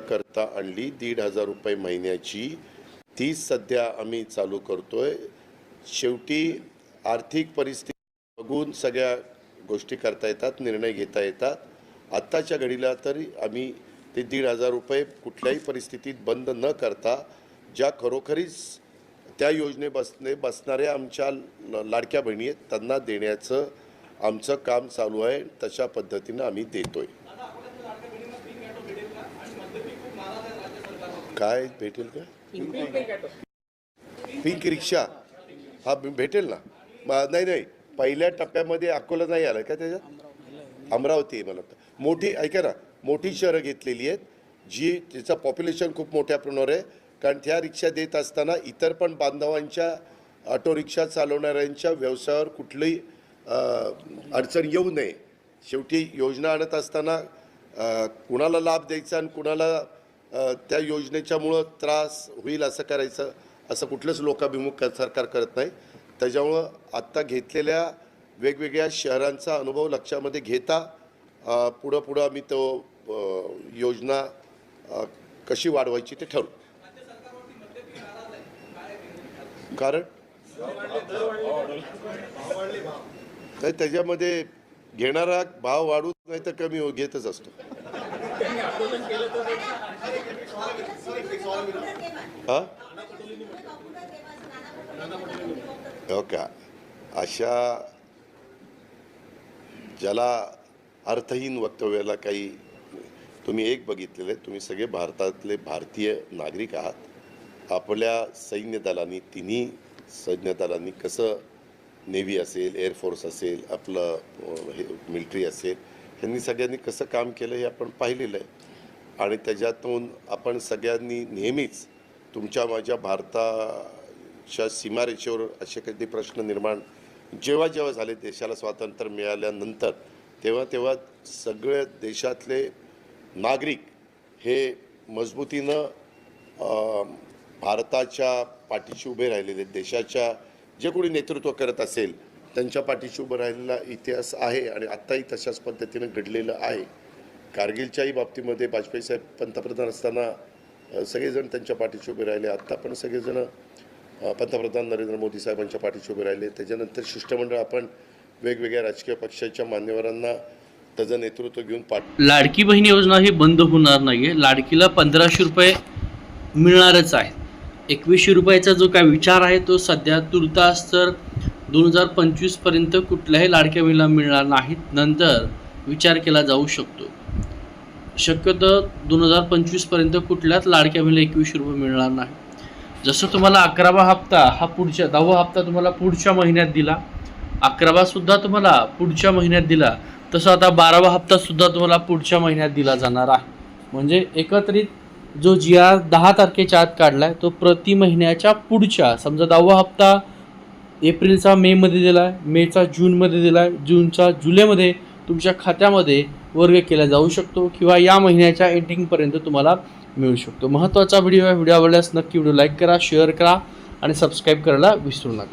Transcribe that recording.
करता आणली. दीड हजार रुपये महिन्याची. ती सध्या आम्ही चालू करतोय. शेवटी आर्थिक परिस्थिती बघून सगळ्या गोष्टी करता येतात निर्णय घेता येतात. आत्ताच्या घडीला तरी आम्ही ते दीड हजार रुपये कुठल्याही परिस्थितीत बंद न करता ज्या खरोखरीच त्या योजने बसने बसणाऱ्या आमच्या लाडक्या बहिणी आहेत त्यांना देण्याचं आमचं काम चालू आहे. तशा पद्धतीनं आम्ही देतोय. काय भेटेल का पिंक रिक्षा हा भेटेल ना? नाही नाही. पहिल्या टप्प्यामध्ये अकोला नाही आलं का त्याच्यात? अमरावती आहे मला वाटतं. मोठी ऐका ना मोठी शहरं घेतलेली आहेत जी तिचं पॉप्युलेशन खूप मोठ्या प्रमाणावर आहे. कारण त्या रिक्षा देत असताना इतर पण बांधवांच्या ऑटो रिक्षा चालवणाऱ्यांच्या व्यवसायावर कुठलीही अडचण येऊ नये. शेवटी योजना आणत असताना कुणाला लाभ द्यायचा आणि कुणाला त्या योजनेच्यामुळं त्रास होईल असं करायचं असं कुठलंच लोकाभिमुख सरकार करत नाही. त्याच्यामुळं आत्ता घेतलेल्या वेगवेगळ्या शहरांचा अनुभव लक्षामध्ये घेता पुढं पुढं आम्ही तो योजना कशी वाढवायची ते ठरवू. कारण? त्याच्यामध्ये घेणारा भाव वाढूच नाही तर कमी हो घेतच असतो. हा? हो का अशा ज्याला अर्थहीन वक्तव्याला काही तुम्ही एक बघितलेले तुम्ही सगळे भारतातले भारतीय नागरिक आहात. आपल्या सैन्य दलांनी तिन्ही सैन्य दलांनी कसं नेव्ही असेल एअरफोर्स असेल आपलं हे मिल्ट्री असेल ह्यांनी सगळ्यांनी कसं काम केलं हे आपण पाहिलेलं आहे. आणि त्याच्यातून आपण सगळ्यांनी नेहमीच तुमच्या माझ्या भारताच्या सीमारेषेवर असे काही प्रश्न निर्माण जेव्हा जेव्हा झाले देशाला स्वातंत्र्य मिळाल्यानंतर तेव्हा तेव्हा सगळे देशातले नागरिक हे मजबूतीनं भारताच्या पाठीशी उभे राहिलेले देशाच्या जे कोणी नेतृत्व करत असेल त्यांच्या पाठीशी उभं राहिलेला इतिहास आहे आणि आत्ताही तशाच पद्धतीनं घडलेलं आहे. कारगिलच्याही बाबतीमध्ये वाजपेयी साहेब पंतप्रधान असताना सगळेजण त्यांच्या पाठीशी उभे राहिले. आत्ता पण सगळेजण पंतप्रधान नरेंद्र मोदी साहेबांच्या पाठीशी उभे राहिले. त्याच्यानंतर शिष्टमंडळ आपण वेगवेगळ्या राजकीय पक्षाच्या मान्यवरांना त्याचं नेतृत्व घेऊन पाठ लाडकी बहीण योजना ही बंद होणार नाही आहे लाडकीला पंधराशे रुपये मिळणारच आहे एकवीसशे रुपयाचा जो काय विचार आहे तो सध्या तुर्तास तर दोन हजार पंचवीसपर्यंत कुठल्याही लाडक्या बहिणीला मिळणार नाहीत. नंतर विचार केला जाऊ शकतो. शक्यतो दोन हजार पंचवीसपर्यंत कुठल्याच लाडक्या बहिणीला एकवीसशे रुपये मिळणार नाही जसं तुम्हाला अकरावा हप्ता हा पुढच्या दहावा हप्ता तुम्हाला पुढच्या महिन्यात दिला. अकरावासुद्धा तुम्हाला पुढच्या महिन्यात दिला. तसं आता बारावा हप्तासुद्धा तुम्हाला पुढच्या महिन्यात दिला जाणार आहे. म्हणजे एकत्रित जो जी आर दहा तारखेच्या आत काढला आहे तो प्रति महिन्याच्या पुढच्या समजा दहावा हप्ता एप्रिलचा मेमध्ये दिला आहे मेचा जूनमध्ये दिला आहे जूनचा जुलैमध्ये तुमच्या खात्यामध्ये वर्ग केला जाऊ शकतो किंवा या महिन्याच्या एंडिंगपर्यंत तुम्हाला मिळू शकतो. महत्त्वाचा व्हिडिओ आहे व्हिडिओ आवडल्यास नक्की व्हिडिओ लाईक करा शेअर करा आणि सबस्क्राईब करायला विसरू नका.